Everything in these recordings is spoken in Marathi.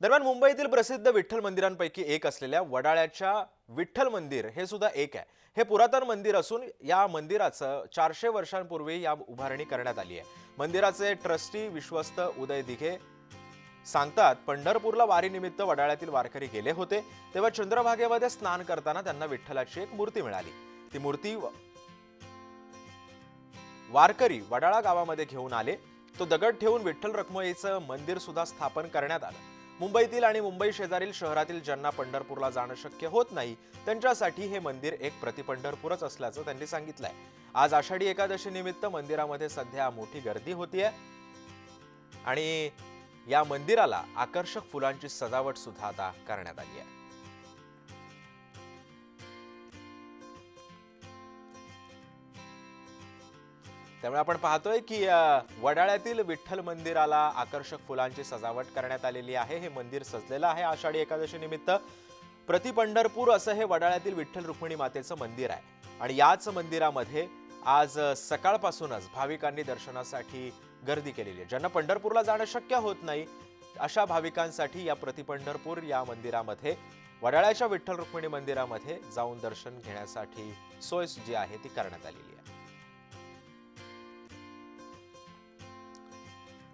दरम्यान मुंबईतील प्रसिद्ध विठ्ठल मंदिरांपैकी एक असलेल्या वडाळ्याच्या विठ्ठल मंदिर हे सुद्धा एक आहे. हे पुरातन मंदिर असून या मंदिराचं चारशे वर्षांपूर्वी या उभारणी करण्यात आली आहे. मंदिराचे ट्रस्टी विश्वस्त उदय दिघे सांगतात पंढरपूरला वारीनिमित्त वडाळ्यातील वारकरी गेले होते तेव्हा चंद्रभागेमध्ये स्नान करताना त्यांना विठ्ठलाची एक मूर्ती मिळाली. ती मूर्ती वारकरी वडाळा गावामध्ये घेऊन आले. तो दगड ठेवून विठ्ठल रखमईचं मंदिर सुद्धा स्थापन करण्यात आलं. मुंबईतील आणि मुंबई शेजारील शहरातील ज्यांना पंढरपूरला जाणं शक्य होत नाही त्यांच्यासाठी हे मंदिर एक प्रतिपंढरपूरच असल्याचं त्यांनी सांगितलंय. आज आषाढी एकादशीनिमित्त मंदिरामध्ये सध्या मोठी गर्दी होतीये आणि या मंदिराला आकर्षक फुलांची सजावट सुद्धा आता करण्यात आली आहे त्यामुळे आपण पाहतोय की वडाळ्यातील विठ्ठल मंदिराला आकर्षक फुलांची सजावट करण्यात आलेली आहे. हे मंदिर सजलेलं आहे आषाढी एकादशी निमित्त. प्रतिपंढरपूर असं हे वडाळ्यातील विठ्ठल रुक्मिणी मातेचं मंदिर आहे. आणि याच मंदिरामध्ये आज सकाळपासूनच भाविकांनी दर्शनासाठी गर्दी केलेली आहे. ज्यांना पंढरपूरला जाणं शक्य होत नाही अशा भाविकांसाठी या प्रतिपंढरपूर या मंदिरामध्ये वडाळ्याच्या विठ्ठल रुक्मिणी मंदिरामध्ये जाऊन दर्शन घेण्यासाठी सोय जी आहे ती करण्यात आलेली आहे.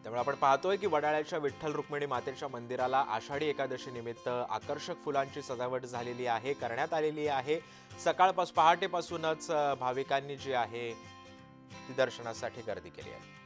त्यामुळे आपण पाहतोय की वडाळ्याच्या विठ्ठल रुक्मिणी मातेच्या मंदिराला आषाढी एकादशी निमित्त आकर्षक फुलांची सजावट झालेली आहे करण्यात आलेली आहे. सकाळपासून पहाटेपासूनच भाविकांनी जी आहे ती दर्शनासाठी गर्दी केली आहे.